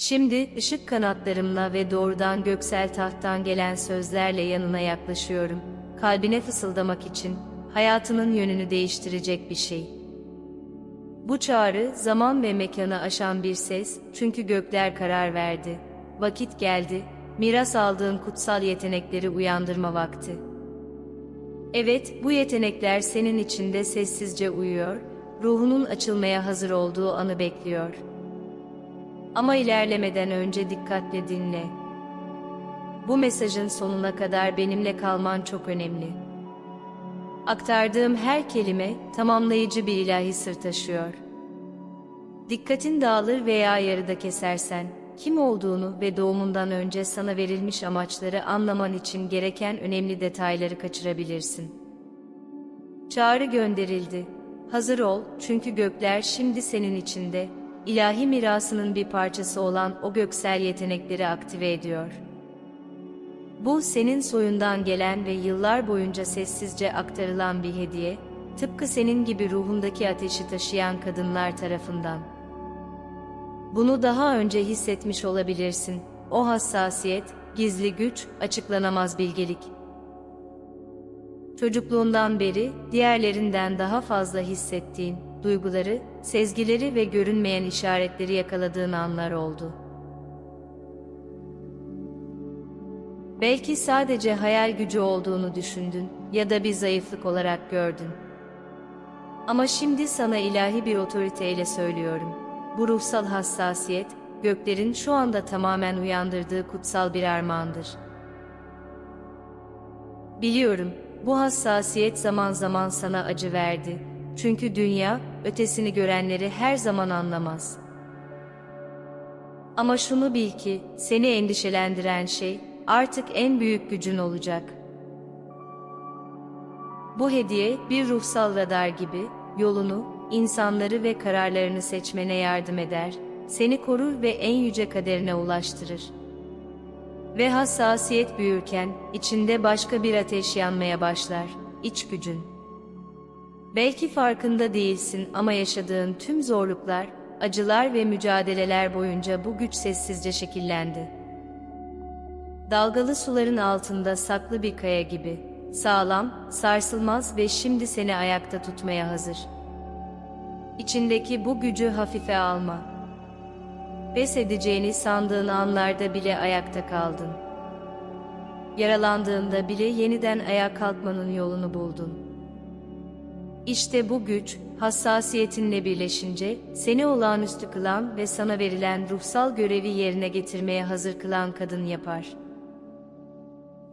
Şimdi ışık kanatlarımla ve doğrudan göksel tahttan gelen sözlerle yanına yaklaşıyorum. Kalbine fısıldamak için hayatının yönünü değiştirecek bir şey. Bu çağrı zaman ve mekanı aşan bir ses çünkü gökler karar verdi. Vakit geldi, miras aldığın kutsal yetenekleri uyandırma vakti. Evet, bu yetenekler senin içinde sessizce uyuyor, ruhunun açılmaya hazır olduğu anı bekliyor. Ama ilerlemeden önce dikkatle dinle. Bu mesajın sonuna kadar benimle kalman çok önemli. Aktardığım her kelime tamamlayıcı bir ilahi sır taşıyor. Dikkatin dağılır veya yarıda kesersen, kim olduğunu ve doğumundan önce sana verilmiş amaçları anlaman için gereken önemli detayları kaçırabilirsin. Çağrı gönderildi. Hazır ol çünkü gökler şimdi senin içinde, ilahi mirasının bir parçası olan o göksel yetenekleri aktive ediyor. Bu senin soyundan gelen ve yıllar boyunca sessizce aktarılan bir hediye, tıpkı senin gibi ruhundaki ateşi taşıyan kadınlar tarafından. Bunu daha önce hissetmiş olabilirsin. O hassasiyet, gizli güç, açıklanamaz bilgelik. Çocukluğundan beri diğerlerinden daha fazla hissettiğin duyguları, sezgileri ve görünmeyen işaretleri yakaladığın anlar oldu. Belki sadece hayal gücü olduğunu düşündün ya da bir zayıflık olarak gördün. Ama şimdi sana ilahi bir otoriteyle söylüyorum. Bu ruhsal hassasiyet, göklerin şu anda tamamen uyandırdığı kutsal bir armağandır. Biliyorum, bu hassasiyet zaman zaman sana acı verdi. Çünkü dünya, ötesini görenleri her zaman anlamaz. Ama şunu bil ki, seni endişelendiren şey, artık en büyük gücün olacak. Bu hediye, bir ruhsal radar gibi, yolunu, insanları ve kararlarını seçmene yardım eder, seni korur ve en yüce kaderine ulaştırır. Ve hassasiyet büyürken, içinde başka bir ateş yanmaya başlar, iç gücün. Belki farkında değilsin ama yaşadığın tüm zorluklar, acılar ve mücadeleler boyunca bu güç sessizce şekillendi. Dalgalı suların altında saklı bir kaya gibi, sağlam, sarsılmaz ve şimdi seni ayakta tutmaya hazır. İçindeki bu gücü hafife alma. Pes edeceğini sandığın anlarda bile ayakta kaldın. Yaralandığında bile yeniden ayağa kalkmanın yolunu buldun. İşte bu güç, hassasiyetinle birleşince, seni olağanüstü kılan ve sana verilen ruhsal görevi yerine getirmeye hazır kılan kadın yapar.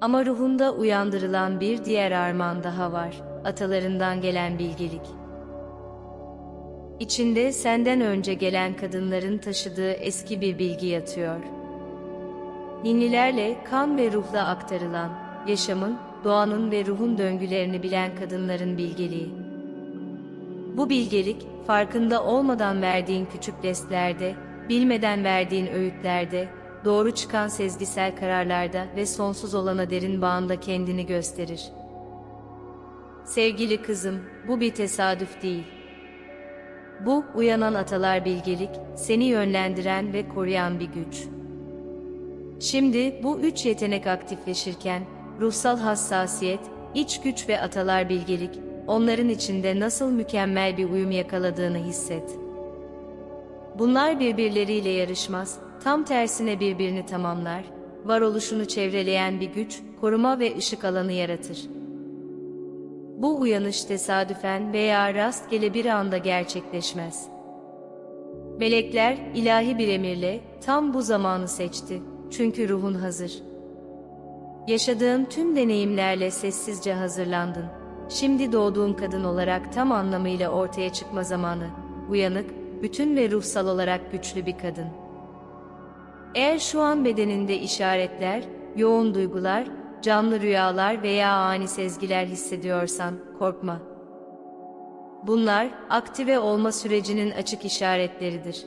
Ama ruhunda uyandırılan bir diğer armağan daha var, atalarından gelen bilgelik. İçinde senden önce gelen kadınların taşıdığı eski bir bilgi yatıyor. Ninnilerle kan ve ruhla aktarılan, yaşamın, doğanın ve ruhun döngülerini bilen kadınların bilgeliği. Bu bilgelik, farkında olmadan verdiğin küçük destlerde, bilmeden verdiğin öğütlerde, doğru çıkan sezgisel kararlarda ve sonsuz olana derin bağında kendini gösterir. Sevgili kızım, bu bir tesadüf değil. Bu, uyanan atalar bilgelik, seni yönlendiren ve koruyan bir güç. Şimdi bu üç yetenek aktifleşirken, ruhsal hassasiyet, iç güç ve atalar bilgelik, onların içinde nasıl mükemmel bir uyum yakaladığını hisset. Bunlar birbirleriyle yarışmaz, tam tersine birbirini tamamlar, varoluşunu çevreleyen bir güç, koruma ve ışık alanı yaratır. Bu uyanış tesadüfen veya rastgele bir anda gerçekleşmez. Melekler ilahi bir emirle tam bu zamanı seçti. Çünkü ruhun hazır. Yaşadığın tüm deneyimlerle sessizce hazırlandın. Şimdi doğduğun kadın olarak tam anlamıyla ortaya çıkma zamanı. Uyanık, bütün ve ruhsal olarak güçlü bir kadın. Eğer şu an bedeninde işaretler, yoğun duygular, canlı rüyalar veya ani sezgiler hissediyorsan korkma. Bunlar aktive olma sürecinin açık işaretleridir.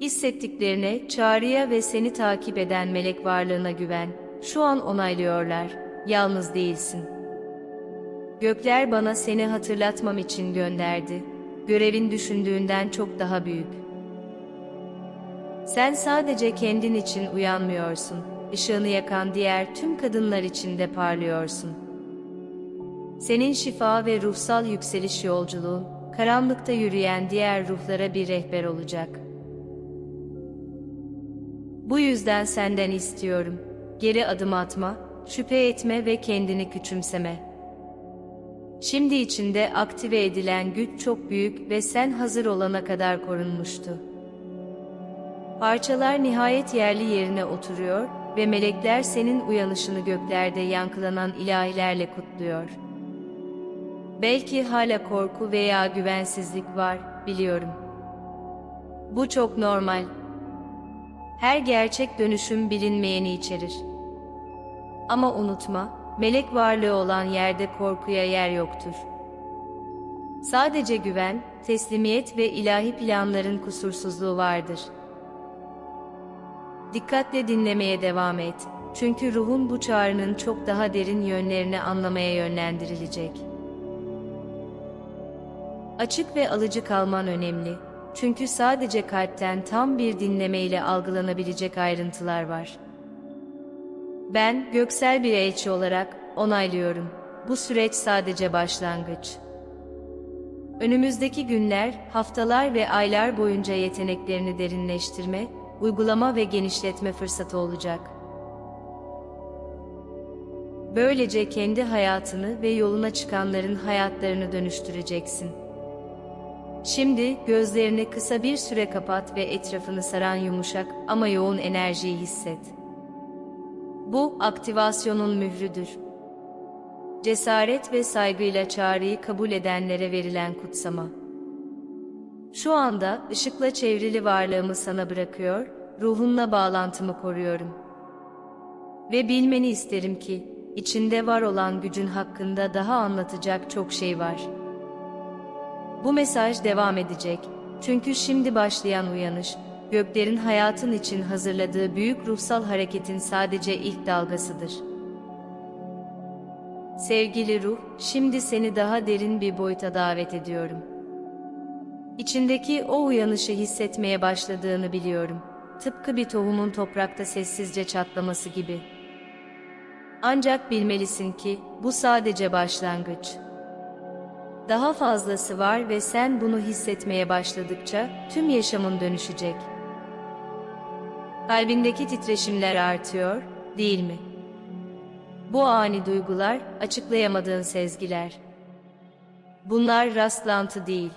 Hissettiklerine, çağrıya ve seni takip eden melek varlığına güven. Şu an onaylıyorlar. Yalnız değilsin. Gökler bana seni hatırlatmam için gönderdi. Görevin düşündüğünden çok daha büyük. Sen sadece kendin için uyanmıyorsun. Işığını yakan diğer tüm kadınlar için de parlıyorsun. Senin şifa ve ruhsal yükseliş yolculuğun, karanlıkta yürüyen diğer ruhlara bir rehber olacak. Bu yüzden senden istiyorum. Geri adım atma, şüphe etme ve kendini küçümseme. Şimdi içinde aktive edilen güç çok büyük ve sen hazır olana kadar korunmuştu. Parçalar nihayet yerli yerine oturuyor ve melekler senin uyanışını göklerde yankılanan ilahilerle kutluyor. Belki hala korku veya güvensizlik var, biliyorum. Bu çok normal. Her gerçek dönüşüm bilinmeyeni içerir. Ama unutma, melek varlığı olan yerde korkuya yer yoktur. Sadece güven, teslimiyet ve ilahi planların kusursuzluğu vardır. Dikkatle dinlemeye devam et. Çünkü ruhun bu çağrının çok daha derin yönlerini anlamaya yönlendirilecek. Açık ve alıcı kalman önemli. Çünkü sadece kalpten tam bir dinleme ile algılanabilecek ayrıntılar var. Ben göksel bir elçi olarak onaylıyorum. Bu süreç sadece başlangıç. Önümüzdeki günler, haftalar ve aylar boyunca yeteneklerini derinleştirme, uygulama ve genişletme fırsatı olacak. Böylece kendi hayatını ve yoluna çıkanların hayatlarını dönüştüreceksin. Şimdi gözlerini kısa bir süre kapat ve etrafını saran yumuşak ama yoğun enerjiyi hisset. Bu aktivasyonun mührüdür. Cesaret ve saygıyla çağrıyı kabul edenlere verilen kutsama. Şu anda ışıkla çevrili varlığımı sana bırakıyor, ruhunla bağlantımı koruyorum. Ve bilmeni isterim ki, içinde var olan gücün hakkında daha anlatacak çok şey var. Bu mesaj devam edecek. Çünkü şimdi başlayan uyanış, göklerin hayatın için hazırladığı büyük ruhsal hareketin sadece ilk dalgasıdır. Sevgili ruh, şimdi seni daha derin bir boyuta davet ediyorum. İçindeki o uyanışı hissetmeye başladığını biliyorum. Tıpkı bir tohumun toprakta sessizce çatlaması gibi. Ancak bilmelisin ki bu sadece başlangıç. Daha fazlası var ve sen bunu hissetmeye başladıkça tüm yaşamın dönüşecek. Kalbindeki titreşimler artıyor, değil mi? Bu ani duygular, açıklayamadığın sezgiler. Bunlar rastlantı değil.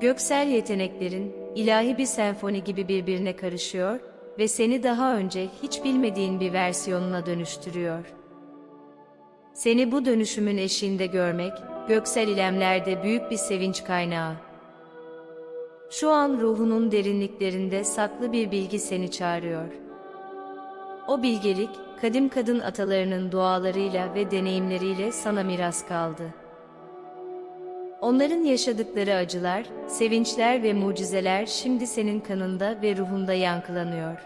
Göksel yeteneklerin ilahi bir senfoni gibi birbirine karışıyor ve seni daha önce hiç bilmediğin bir versiyonuna dönüştürüyor. Seni bu dönüşümün eşiğinde görmek, göksel ilemlerde büyük bir sevinç kaynağı. Şu an ruhunun derinliklerinde saklı bir bilgi seni çağırıyor. O bilgelik, kadim kadın atalarının dualarıyla ve deneyimleriyle sana miras kaldı. Onların yaşadıkları acılar, sevinçler ve mucizeler şimdi senin kanında ve ruhunda yankılanıyor.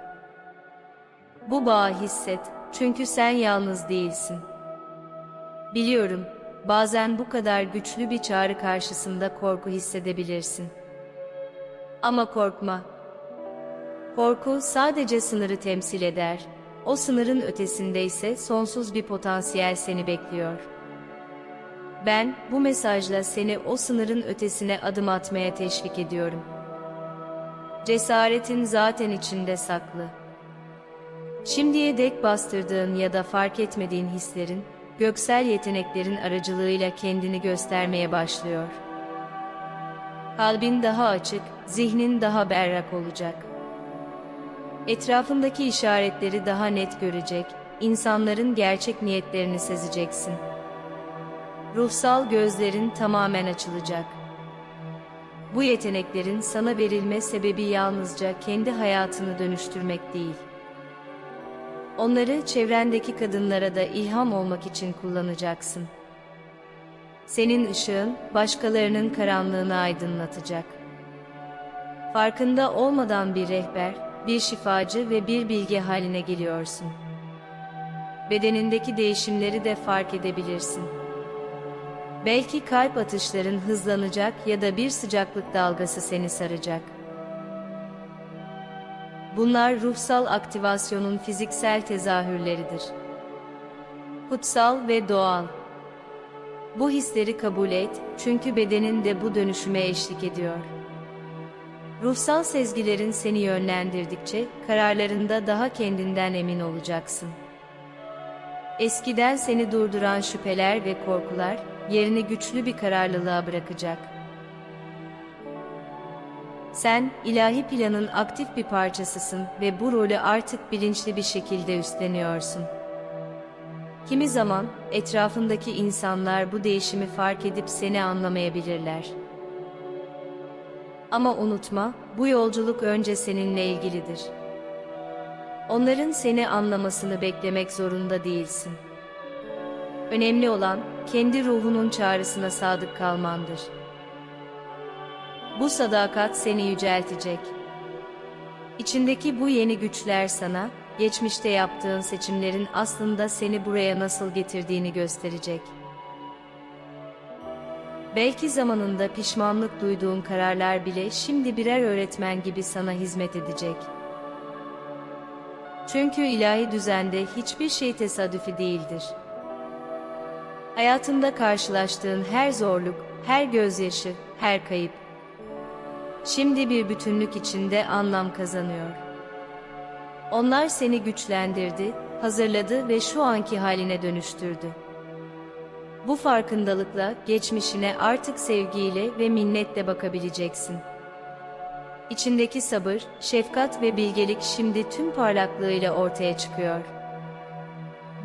Bu bağı hisset, çünkü sen yalnız değilsin. Biliyorum, bazen bu kadar güçlü bir çağrı karşısında korku hissedebilirsin. Ama korkma. Korku sadece sınırı temsil eder. O sınırın ötesinde ise sonsuz bir potansiyel seni bekliyor. Ben bu mesajla seni o sınırın ötesine adım atmaya teşvik ediyorum. Cesaretin zaten içinde saklı. Şimdiye dek bastırdığın ya da fark etmediğin hislerin, göksel yeteneklerin aracılığıyla kendini göstermeye başlıyor. Kalbin daha açık, zihnin daha berrak olacak. Etrafındaki işaretleri daha net görecek, insanların gerçek niyetlerini sezeceksin. Ruhsal gözlerin tamamen açılacak. Bu yeteneklerin sana verilme sebebi yalnızca kendi hayatını dönüştürmek değil. Onları çevrendeki kadınlara da ilham olmak için kullanacaksın. Senin ışığın başkalarının karanlığını aydınlatacak. Farkında olmadan bir rehber, bir şifacı ve bir bilge haline geliyorsun. Bedenindeki değişimleri de fark edebilirsin. Belki kalp atışların hızlanacak ya da bir sıcaklık dalgası seni saracak. Bunlar ruhsal aktivasyonun fiziksel tezahürleridir. Kutsal ve doğal. Bu hisleri kabul et, çünkü bedenin de bu dönüşüme eşlik ediyor. Ruhsal sezgilerin seni yönlendirdikçe, kararlarında daha kendinden emin olacaksın. Eskiden seni durduran şüpheler ve korkular, yerini güçlü bir kararlılığa bırakacak. Sen, ilahi planın aktif bir parçasısın ve bu rolü artık bilinçli bir şekilde üstleniyorsun. Kimi zaman, etrafındaki insanlar bu değişimi fark edip seni anlamayabilirler. Ama unutma, bu yolculuk önce seninle ilgilidir. Onların seni anlamasını beklemek zorunda değilsin. Önemli olan, kendi ruhunun çağrısına sadık kalmandır. Bu sadakat seni yüceltecek. İçindeki bu yeni güçler sana, geçmişte yaptığın seçimlerin aslında seni buraya nasıl getirdiğini gösterecek. Belki zamanında pişmanlık duyduğun kararlar bile şimdi birer öğretmen gibi sana hizmet edecek. Çünkü ilahi düzende hiçbir şey tesadüfi değildir. Hayatında karşılaştığın her zorluk, her gözyaşı, her kayıp, şimdi bir bütünlük içinde anlam kazanıyor. Onlar seni güçlendirdi, hazırladı ve şu anki haline dönüştürdü. Bu farkındalıkla geçmişine artık sevgiyle ve minnetle bakabileceksin. İçindeki sabır, şefkat ve bilgelik şimdi tüm parlaklığıyla ortaya çıkıyor.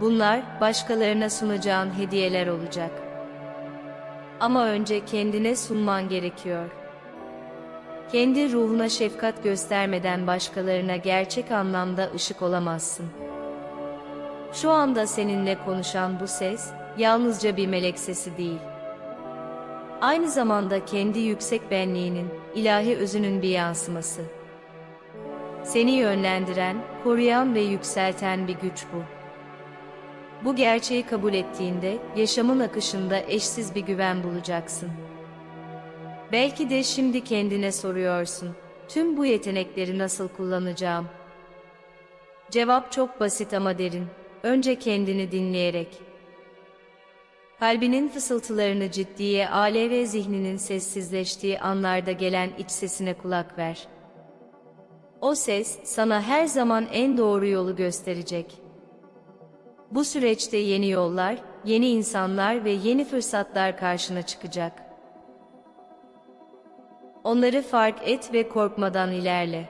Bunlar başkalarına sunacağın hediyeler olacak. Ama önce kendine sunman gerekiyor. Kendi ruhuna şefkat göstermeden başkalarına gerçek anlamda ışık olamazsın. Şu anda seninle konuşan bu ses, yalnızca bir melek sesi değil. Aynı zamanda kendi yüksek benliğinin, ilahi özünün bir yansıması. Seni yönlendiren, koruyan ve yükselten bir güç bu. Bu gerçeği kabul ettiğinde, yaşamın akışında eşsiz bir güven bulacaksın. Belki de şimdi kendine soruyorsun, tüm bu yetenekleri nasıl kullanacağım? Cevap çok basit ama derin. Önce kendini dinleyerek. Kalbinin fısıltılarını ciddiye ale ve zihninin sessizleştiği anlarda gelen iç sesine kulak ver. O ses sana her zaman en doğru yolu gösterecek. Bu süreçte yeni yollar, yeni insanlar ve yeni fırsatlar karşına çıkacak. Onları fark et ve korkmadan ilerle.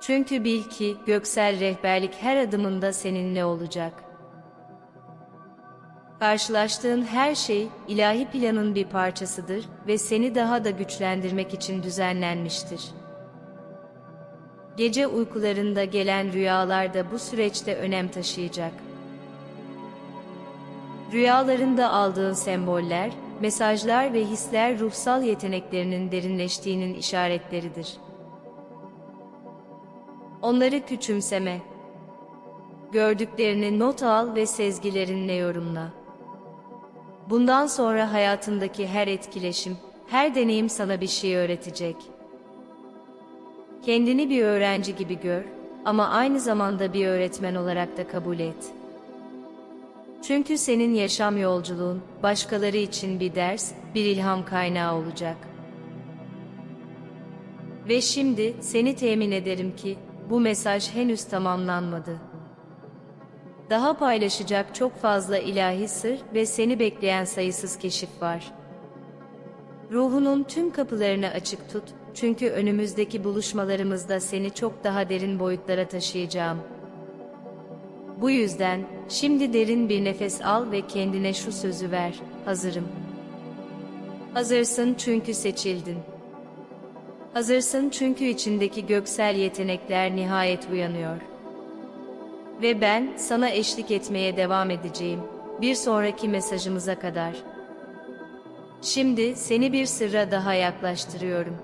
Çünkü bil ki göksel rehberlik her adımında seninle olacak. Karşılaştığın her şey ilahi planın bir parçasıdır ve seni daha da güçlendirmek için düzenlenmiştir. Gece uykularında gelen rüyalar da bu süreçte önem taşıyacak. Rüyalarında aldığın semboller, mesajlar ve hisler ruhsal yeteneklerinin derinleştiğinin işaretleridir. Onları küçümseme. Gördüklerini not al ve sezgilerinle yorumla. Bundan sonra hayatındaki her etkileşim, her deneyim sana bir şey öğretecek. Kendini bir öğrenci gibi gör ama aynı zamanda bir öğretmen olarak da kabul et. Çünkü senin yaşam yolculuğun başkaları için bir ders, bir ilham kaynağı olacak. Ve şimdi seni temin ederim ki bu mesaj henüz tamamlanmadı. Daha paylaşacak çok fazla ilahi sır ve seni bekleyen sayısız keşif var. Ruhunun tüm kapılarını açık tut, çünkü önümüzdeki buluşmalarımızda seni çok daha derin boyutlara taşıyacağım. Bu yüzden, şimdi derin bir nefes al ve kendine şu sözü ver, hazırım. Hazırsın çünkü seçildin. Hazırsın çünkü içindeki göksel yetenekler nihayet uyanıyor. Ve ben sana eşlik etmeye devam edeceğim, bir sonraki mesajımıza kadar. Şimdi seni bir sırra daha yaklaştırıyorum.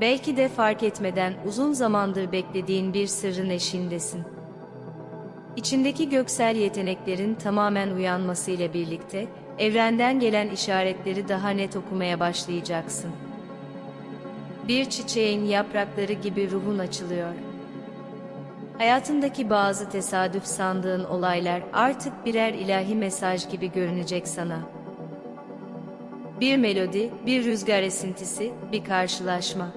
Belki de fark etmeden uzun zamandır beklediğin bir sırrın eşindesin. İçindeki göksel yeteneklerin tamamen uyanmasıyla birlikte, evrenden gelen işaretleri daha net okumaya başlayacaksın. Bir çiçeğin yaprakları gibi ruhun açılıyor. Hayatındaki bazı tesadüf sandığın olaylar artık birer ilahi mesaj gibi görünecek sana. Bir melodi, bir rüzgar esintisi, bir karşılaşma.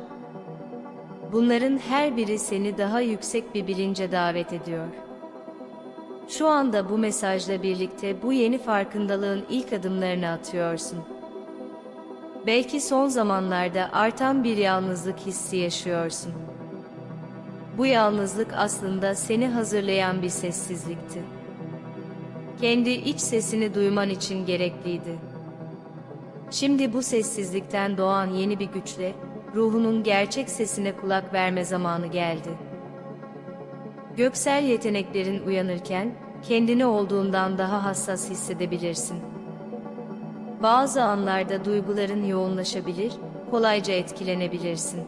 Bunların her biri seni daha yüksek bir bilince davet ediyor. Şu anda bu mesajla birlikte bu yeni farkındalığın ilk adımlarını atıyorsun. Belki son zamanlarda artan bir yalnızlık hissi yaşıyorsun. Bu yalnızlık aslında seni hazırlayan bir sessizlikti. Kendi iç sesini duyman için gerekliydi. Şimdi bu sessizlikten doğan yeni bir güçle ruhunun gerçek sesine kulak verme zamanı geldi. Göksel yeteneklerin uyanırken kendini olduğundan daha hassas hissedebilirsin. Bazı anlarda duyguların yoğunlaşabilir, kolayca etkilenebilirsin.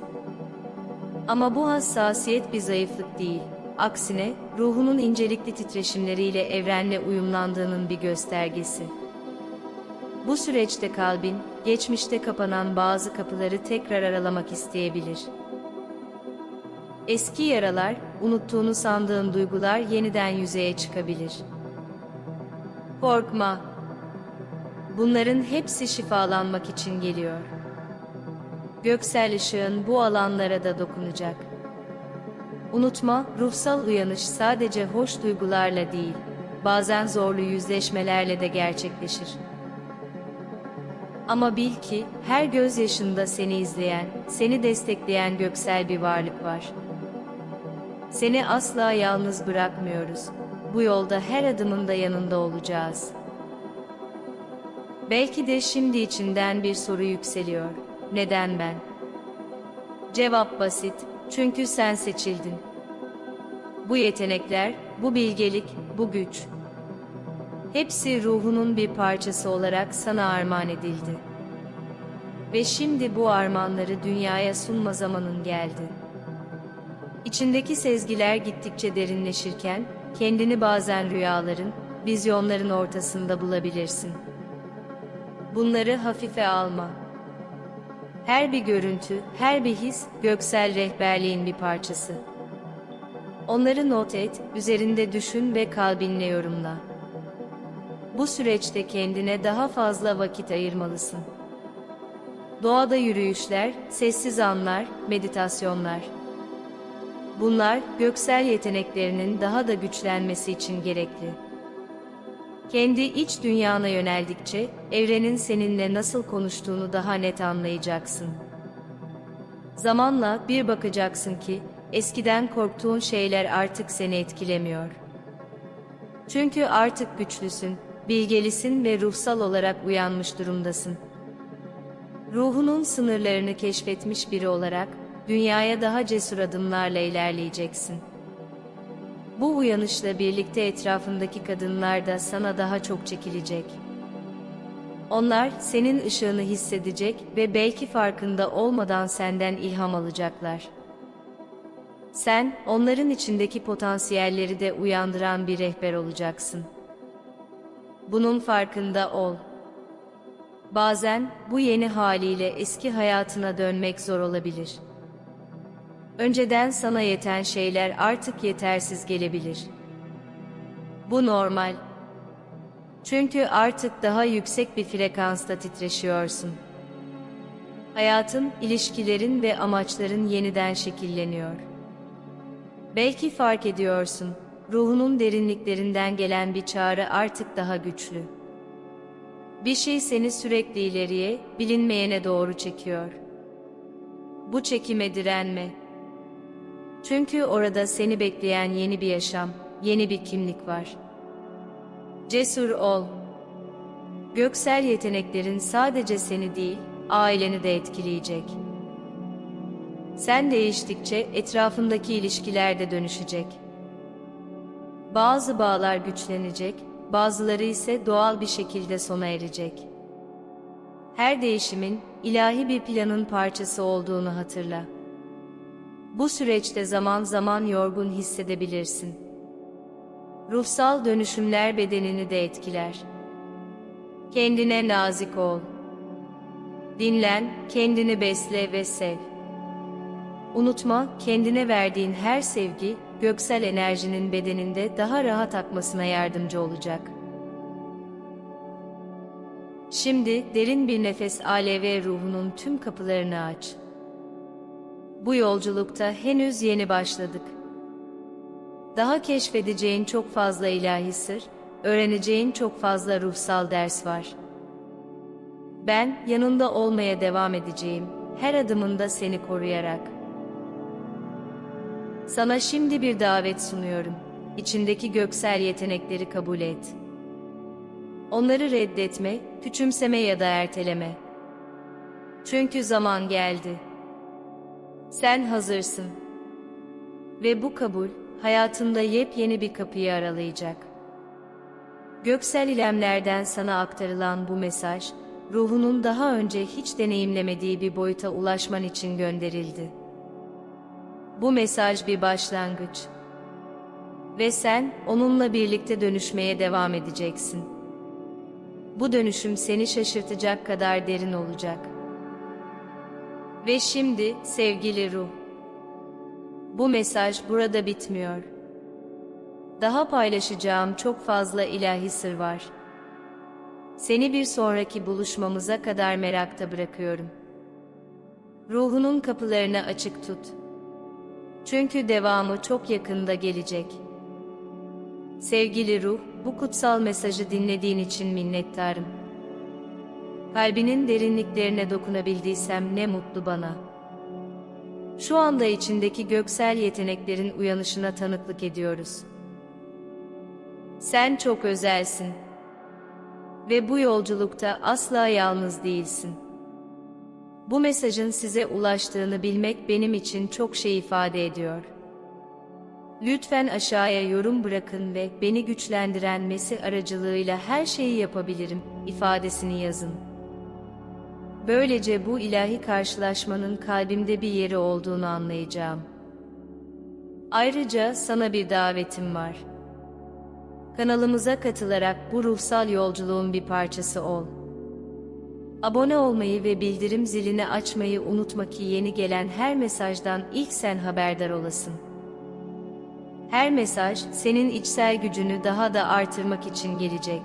Ama bu hassasiyet bir zayıflık değil. Aksine ruhunun incelikli titreşimleriyle evrenle uyumlandığının bir göstergesi. Bu süreçte kalbin, geçmişte kapanan bazı kapıları tekrar aralamak isteyebilir. Eski yaralar, unuttuğunu sandığın duygular yeniden yüzeye çıkabilir. Korkma. Bunların hepsi şifalanmak için geliyor. Göksel ışığın bu alanlara da dokunacak. Unutma, ruhsal uyanış sadece hoş duygularla değil, bazen zorlu yüzleşmelerle de gerçekleşir. Ama bil ki her gözyaşında seni izleyen, seni destekleyen göksel bir varlık var. Seni asla yalnız bırakmıyoruz. Bu yolda her adımında yanında olacağız. Belki de şimdi içinden bir soru yükseliyor. Neden ben? Cevap basit. Çünkü sen seçildin. Bu yetenekler, bu bilgelik, bu güç. Hepsi ruhunun bir parçası olarak sana armağan edildi. Ve şimdi bu armağanları dünyaya sunma zamanın geldi. İçindeki sezgiler gittikçe derinleşirken, kendini bazen rüyaların, vizyonların ortasında bulabilirsin. Bunları hafife alma. Her bir görüntü, her bir his, göksel rehberliğin bir parçası. Onları not et, üzerinde düşün ve kalbinle yorumla. Bu süreçte kendine daha fazla vakit ayırmalısın. Doğada yürüyüşler, sessiz anlar, meditasyonlar. Bunlar göksel yeteneklerinin daha da güçlenmesi için gerekli. Kendi iç dünyana yöneldikçe evrenin seninle nasıl konuştuğunu daha net anlayacaksın. Zamanla bir bakacaksın ki eskiden korktuğun şeyler artık seni etkilemiyor. Çünkü artık güçlüsün, bilgelisin ve ruhsal olarak uyanmış durumdasın. Ruhunun sınırlarını keşfetmiş biri olarak dünyaya daha cesur adımlarla ilerleyeceksin. Bu uyanışla birlikte etrafındaki kadınlar da sana daha çok çekilecek. Onlar senin ışığını hissedecek ve belki farkında olmadan senden ilham alacaklar. Sen onların içindeki potansiyelleri de uyandıran bir rehber olacaksın. Bunun farkında ol. Bazen bu yeni haliyle eski hayatına dönmek zor olabilir. Önceden sana yeten şeyler artık yetersiz gelebilir. Bu normal. Çünkü artık daha yüksek bir frekansta titreşiyorsun. Hayatın, ilişkilerin ve amaçların yeniden şekilleniyor. Belki fark ediyorsun, ruhunun derinliklerinden gelen bir çağrı artık daha güçlü. Bir şey seni sürekli ileriye, bilinmeyene doğru çekiyor. Bu çekime direnme. Çünkü orada seni bekleyen yeni bir yaşam, yeni bir kimlik var. Cesur ol. Göksel yeteneklerin sadece seni değil, aileni de etkileyecek. Sen değiştikçe etrafındaki ilişkiler de dönüşecek. Bazı bağlar güçlenecek, bazıları ise doğal bir şekilde sona erecek. Her değişimin ilahi bir planın parçası olduğunu hatırla. Bu süreçte zaman zaman yorgun hissedebilirsin. Ruhsal dönüşümler bedenini de etkiler. Kendine nazik ol. Dinlen, kendini besle ve sev. Unutma, kendine verdiğin her sevgi, göksel enerjinin bedeninde daha rahat akmasına yardımcı olacak. Şimdi derin bir nefes alev ruhunun tüm kapılarını aç. Bu yolculukta henüz yeni başladık. Daha keşfedeceğin çok fazla ilahi sır, öğreneceğin çok fazla ruhsal ders var. Ben yanında olmaya devam edeceğim, her adımında seni koruyarak. Sana şimdi bir davet sunuyorum. İçindeki göksel yetenekleri kabul et. Onları reddetme, küçümseme ya da erteleme. Çünkü zaman geldi. Sen hazırsın. Ve bu kabul, hayatında yepyeni bir kapıyı aralayacak. Göksel ilemlerden sana aktarılan bu mesaj, ruhunun daha önce hiç deneyimlemediği bir boyuta ulaşman için gönderildi. Bu mesaj bir başlangıç. Ve sen onunla birlikte dönüşmeye devam edeceksin. Bu dönüşüm seni şaşırtacak kadar derin olacak. Ve şimdi sevgili ruh. Bu mesaj burada bitmiyor. Daha paylaşacağım çok fazla ilahi sır var. Seni bir sonraki buluşmamıza kadar merakta bırakıyorum. Ruhunun kapılarını açık tut. Çünkü devamı çok yakında gelecek. Sevgili ruh, bu kutsal mesajı dinlediğin için minnettarım. Kalbinin derinliklerine dokunabildiysem ne mutlu bana. Şu anda içindeki göksel yeteneklerin uyanışına tanıklık ediyoruz. Sen çok özelsin. Ve bu yolculukta asla yalnız değilsin. Bu mesajın size ulaştığını bilmek benim için çok şey ifade ediyor. Lütfen aşağıya yorum bırakın ve beni güçlendiren mesi aracılığıyla her şeyi yapabilirim ifadesini yazın. Böylece bu ilahi karşılaşmanın kalbimde bir yeri olduğunu anlayacağım. Ayrıca sana bir davetim var. Kanalımıza katılarak bu ruhsal yolculuğun bir parçası ol. Abone olmayı ve bildirim zilini açmayı unutma ki yeni gelen her mesajdan ilk sen haberdar olasın. Her mesaj senin içsel gücünü daha da artırmak için gelecek.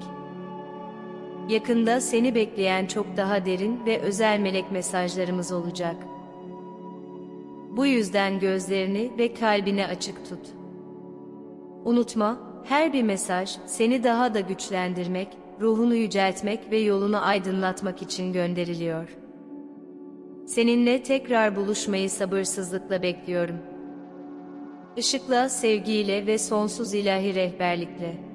Yakında seni bekleyen çok daha derin ve özel melek mesajlarımız olacak. Bu yüzden gözlerini ve kalbini açık tut. Unutma, her bir mesaj seni daha da güçlendirmek, ruhunu yüceltmek ve yolunu aydınlatmak için gönderiliyor. Seninle tekrar buluşmayı sabırsızlıkla bekliyorum. Işıkla, sevgiyle ve sonsuz ilahi rehberlikle.